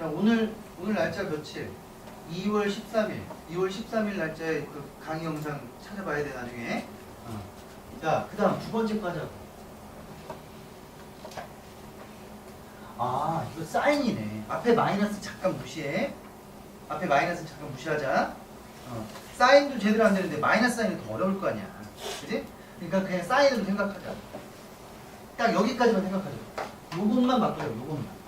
자, 오늘 오늘 날짜 며칠? 2월 13일. 2월 13일 날짜에 그 강의 영상 찾아봐야 돼 나중에. 어. 자, 그다음 두 번째 과자. 아, 이거 사인이네. 앞에 마이너스 잠깐 무시해. 앞에 마이너스 잠깐 무시하자. 어. 사인도 제대로 안 되는데 마이너스 사인은 더 어려울 거 아니야. 그지? 그러니까 그냥 사인으로 생각하자. 딱 여기까지만 생각하자. 요것만 바꿔요. 요것만.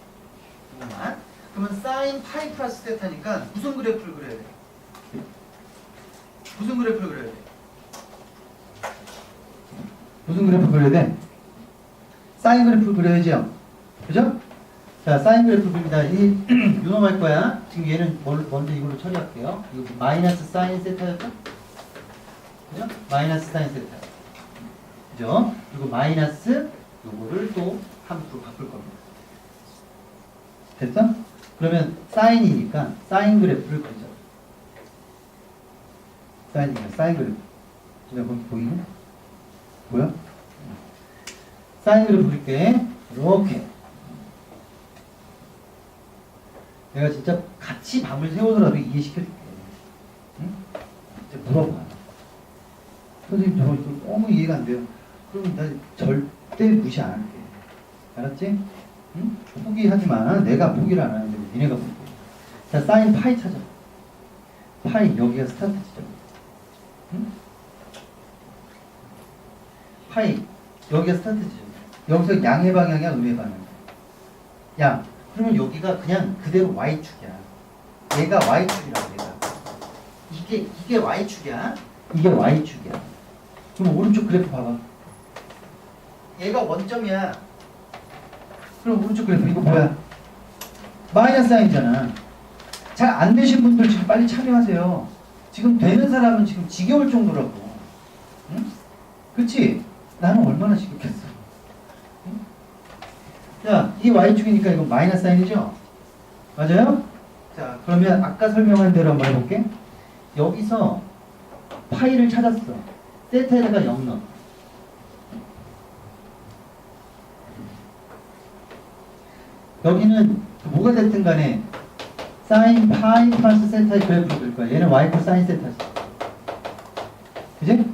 그러면 사인 파이 플러스 세타니까 무슨 그래프를 그려야 돼? 무슨 그래프를 그려야 돼? 무슨 그래프 그려야 돼? 사인 그래프 그려야죠. 그죠? 자, 사인 그래프 그립니다. 이 유놈할 거야. 지금 얘는 뭘- 먼저 이걸로 처리할게요. 이거 마이너스 사인 세타였죠? 그죠? 마이너스 사인 세타. 그죠? 그리고 마이너스 요거를 또 함수로 바꿀 겁니다. 됐어? 그러면 사인이니까 사인 그래프를 그리자. 사인이니까 사인 그래프. 거기 보이냐? 보여? 사인 그래프 그릴게. 이렇게. 내가 진짜 같이 밤을 새우더라도 이해시켜줄게. 응? 진짜 물어봐. 선생님 저거 좀 너무 이해가 안 돼요. 그러면 나 절대 무시 안 할게. 알았지? 응? 포기하지 마. 내가 포기를 안 하는 포기. 자, 사인 파이 찾아. 파이 여기가 스타트 지점. 응? 파이 여기가 스타트 지점. 여기서 양의 방향이야, 음의 방향. 양. 그러면 여기가 그냥 그대로 y축이야. 얘가 y축이라고 얘가. 이게 이게 y축이야. 이게 y축이야. 그럼 오른쪽 그래프 봐봐. 얘가 원점이야. 그럼 오른쪽 그래프 이거 뭐야? 마이너스 사인이잖아. 잘 안 되신 분들 지금 빨리 참여하세요. 지금 되는 사람은 지금 지겨울 정도라고. 응? 그치? 나는 얼마나 지겹겠어. 응? 자, 이 y축이니까 이거 마이너스 사인이죠? 맞아요? 자, 그러면 아까 설명한 대로 한번 해볼게. 여기서 파이를 찾았어. 세타에다가 0 넣어. 여기는 뭐가 됐든 간에 사인 파이 플러스 세타의 그래프를 그릴 거야. 얘는 y 플러스 사인 세타지. 그지?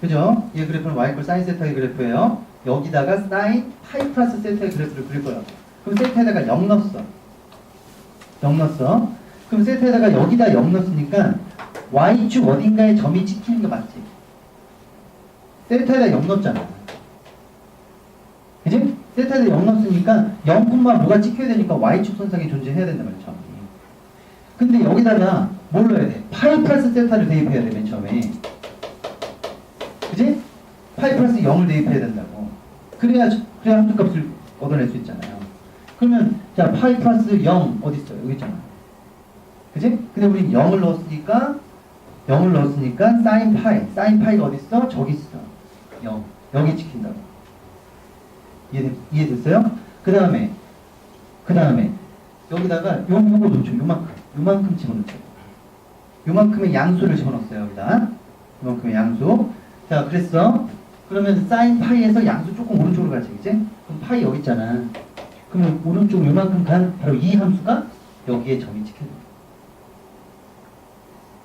그죠? 이 그래프는 y 플러스 사인 세타의 그래프예요. 여기다가 사인 파이 플러스 세타의 그래프를 그릴 거라고. 그럼 세타에다가 0 넣었어. 0 넣었어. 그럼 세타에다가 여기다 0 넣었으니까 y축 어딘가에 점이 찍히는 거 맞지? 세타에다 0 넣었잖아. 그지? 세타에다 0 넣었으니까 0뿐만 뭐가 찍혀야 되니까 y축 선상에 존재해야 말이야, 점이. 근데 여기다가 뭘 넣어야 돼? 파이 플러스 세타를 대입해야 돼, 맨 처음에. 그지? 파이 플러스 0을 대입해야 된다고. 그래야, 그래야 함수 값을 얻어낼 수 있잖아요. 그러면, 자, 파이 플러스 0 어디 있어요? 여기 있잖아. 그지? 근데 우리 0을 넣었으니까 0을 넣었으니까 사인 파이 사인 파이가 어디 있어? 저기 있어 0 여기 찍힌다고 이해됐, 이해됐어요? 그 다음에 그 다음에 여기다가 요 요거 넣죠 요만큼 요만큼 집어넣죠 요만큼의 양수를 집어넣었어요 여기다 요만큼의 양수 자 그랬어 그러면 사인 파이에서 양수 조금 오른쪽으로 가지 그지? 그럼 파이 여기 있잖아 그러면 오른쪽 요만큼 간 바로 이 함수가 여기에 점이 찍혀요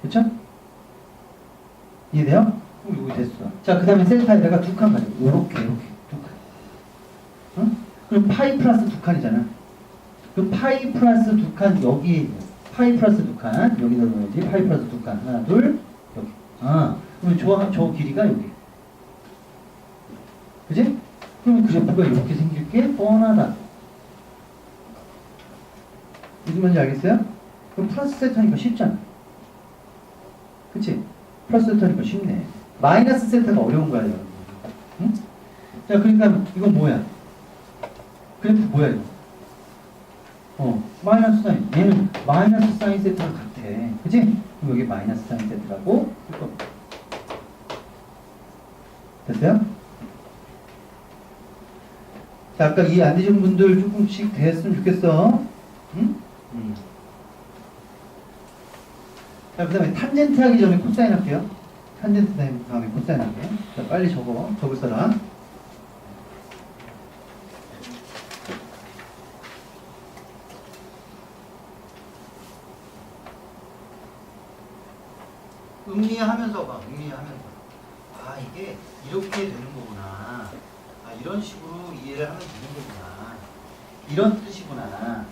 그쵸? 이해돼요? 이거 됐어. 자, 그 다음에 셀타에다가 두 칸 가져. 요렇게, 요렇게. 그럼 파이 플러스 두 칸이잖아. 그 파이 플러스 두 칸, 여기, 파이 플러스 두 칸, 여기다 넣어야지. 파이 플러스 두 칸. 하나, 둘, 여기. 아, 그럼 저, 저 길이가 여기. 그지? 그럼 그래프가 이렇게 생길 게 뻔하다. 무슨 말인지 알겠어요? 그럼 플러스 세타니까 쉽잖아. 그치? 플러스 세타니까 쉽네. 마이너스 세타가 어려운 거야, 여러분. 응? 자, 그러니까 이건 뭐야? 그래프 뭐야, 이거? 어, 마이너스 사인. 얘는 마이너스 사인 세타랑 같아. 그치? 그럼 여기 마이너스 사인 세타라고 쓸 겁니다. 됐어요? 자, 아까 이해 안 되신 분들 조금씩 됐으면 좋겠어. 응? 음. 자, 그 다음에 탄젠트 하기 전에 코사인 할게요. 탄젠트 다음에 코사인 할게요. 자, 빨리 적어. 적을 사람. 음리하면서 봐, 음리하면서. 아, 이게 이렇게 되는 거구나. 아, 이런 식으로 이해를 하면 되는 거구나. 이런 뜻이구나.